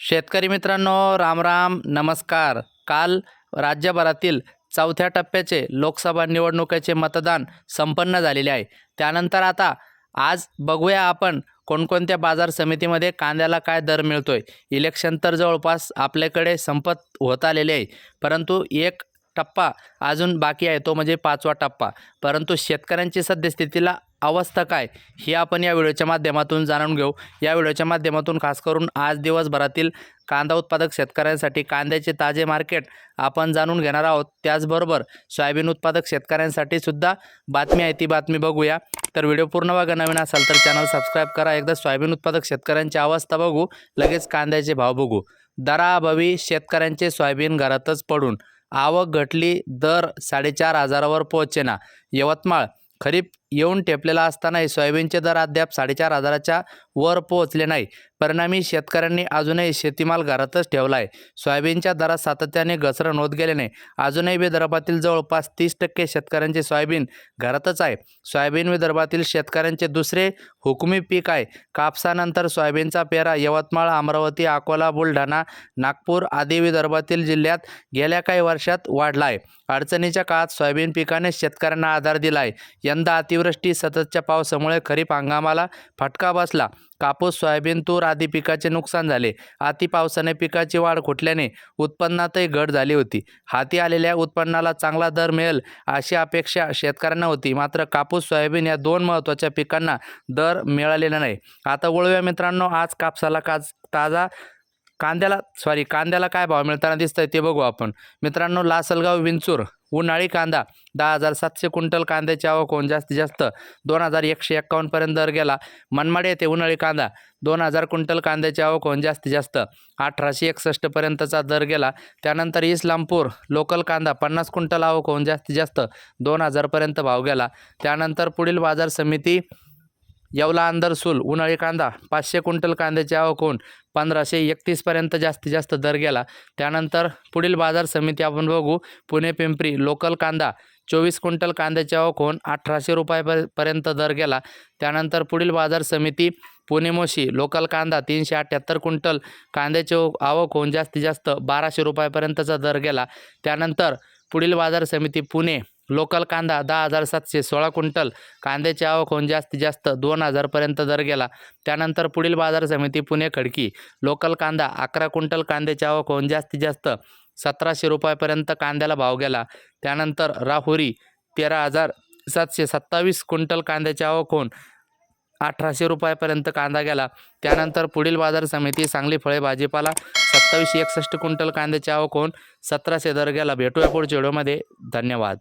शेतकरी मित्रांनो रामराम नमस्कार. काल राज्यभरातील चौथ्या टप्प्याचे लोकसभा निवडणुकीचे मतदान संपन्न झालेले आहे. त्यानंतर आता आज बघूया आपण कोणकोणत्या बाजार समितीमध्ये कांद्याला काय दर मिळतो आहे इलेक्शन तर जवळपास आपल्याकडे संपत होत आलेले आहे. परंतु एक टप्पा अजून बाकी आहे तो म्हणजे पाचवा टप्पा. परंतु शेतकऱ्यांची सद्यस्थितीला अवस्था काय? ही आपण या व्हिडिओच्या माध्यमातून जाणून घेऊ. या व्हिडिओच्या माध्यमातून खास करून आज दिवसभरातील कांदा उत्पादक शेतकऱ्यांसाठी कांद्याचे ताजे मार्केट आपण जाणून घेणार आहोत. त्याचबरोबर सोयाबीन उत्पादक शेतकऱ्यांसाठी सुद्धा बातमी आहे ती बातमी बघूया. तर व्हिडिओ पूर्ण बघा नवीन असाल तर चॅनल सबस्क्राईब करा. एकदा सोयाबीन उत्पादक शेतकऱ्यांची अवस्था बघू लगेच कांद्याचे भाव बघू. दराअभावी शेतकऱ्यांचे सोयाबीन घरातच पडून आवक घटली दर साडेचार हजारावर पोहोचेना. यवतमाळ खरीप येऊन ठेपलेला असतानाही सोयाबीनचे दर अद्याप साडेचार हजाराच्या वर पोहोचले नाही परिणामी शेतकऱ्यांनी अजूनही शेतीमाल घरातच ठेवला आहे. सोयाबीनच्या दरात सातत्याने घसरण होत गेल्याने अजूनही विदर्भातील जवळपास तीस टक्के शेतकऱ्यांचे सोयाबीन घरातच आहे. सोयाबीन विदर्भातील शेतकऱ्यांचे दुसरे हुकमी पीक आहे. कापसानंतर सोयाबीनचा पेरा यवतमाळ अमरावती अकोला बुलढाणा नागपूर आदी विदर्भातील जिल्ह्यात गेल्या काही वर्षात वाढला आहे. अडचणीच्या काळात सोयाबीन पिकाने शेतकऱ्यांना आधार दिला आहे. यंदा अतिवृष्टी सततच्या पावसामुळे खरीप हंगामाला फटका बसला. कापूस सोयाबीन तूर आदी पिकाचे नुकसान झाले. अति पावसाने पिकाची वाढ खुटल्याने उत्पन्नातही घट झाली होती. हाती आलेल्या उत्पन्नाला चांगला दर मिळेल अशी अपेक्षा शेतकऱ्यांना होती. मात्र कापूस सोयाबीन या दोन महत्त्वाच्या पिकांना दर मिळालेला नाही. आता वळूया मित्रांनो आज कापसाला काज ताजा कांद्याला सॉरी कांद्याला काय भाव मिळताना दिसतंय ते बघू आपण. मित्रांनो लासलगाव विंचूर उन्हाळी कांदा दहा हजार सातशे क्विंटल कांद्याची आवक होऊन जास्तीत जास्त दोन हजार एकशे एक्कावन्नपर्यंत दर गेला. मनमाड येथे उन्हाळी कांदा दोन हजार क्विंटल कांद्याची आवक होऊन जास्तीत जास्त अठराशे एकसष्टपर्यंतचा दर गेला. त्यानंतर इस्लामपूर लोकल कांदा पन्नास क्विंटल आवक होऊन जास्तीत जास्त दोन हजारपर्यंत भाव गेला. त्यानंतर पुढील बाजार समिती येवला अंदरसूल उन्हाळी कांदा पाचशे क्विंटल कांद्याची आवक होऊन पंधराशे एकतीसपर्यंत जास्तीत जास्त दर गेला. त्यानंतर पुढील बाजार समिती आपण बघू. पुणे पिंपरी लोकल कांदा चोवीस क्विंटल कांद्याची आवक होऊन अठराशे रुपयापर्यंत दर गेला. त्यानंतर पुढील बाजार समिती पुणे मोशी लोकल कांदा तीनशे अठ्ठ्याहत्तर क्विंटल कांद्याची आवक होऊन जास्तीत जास्त बाराशे रुपयापर्यंतचा दर गेला. त्यानंतर पुढील बाजार समिती पुणे लोकल कांदा दहा हजार सातशे सोळा क्विंटल कांद्याची आवक होऊन जास्तीत जास्त दोन हजारपर्यंत दर गेला. त्यानंतर पुढील बाजार समिती पुणे खडकी लोकल कांदा अकरा क्विंटल कांद्याची आवक होऊन जास्तीत जास्त सतराशे रुपयापर्यंत कांद्याला भाव गेला. त्यानंतर राहुरी तेरा हजार सातशे सत्तावीस क्विंटल कांद्याची आवक होऊन अठराशे रुपयापर्यंत कांदा गेला. त्यानंतर पुढील बाजार समिती सांगली फळे भाजीपाला सत्तावीसशे एकसष्ट क्विंटल कांद्याची आवक होऊन सतराशे दर गेला. भेटूया पुढच्या व्हिडिओमध्ये. धन्यवाद.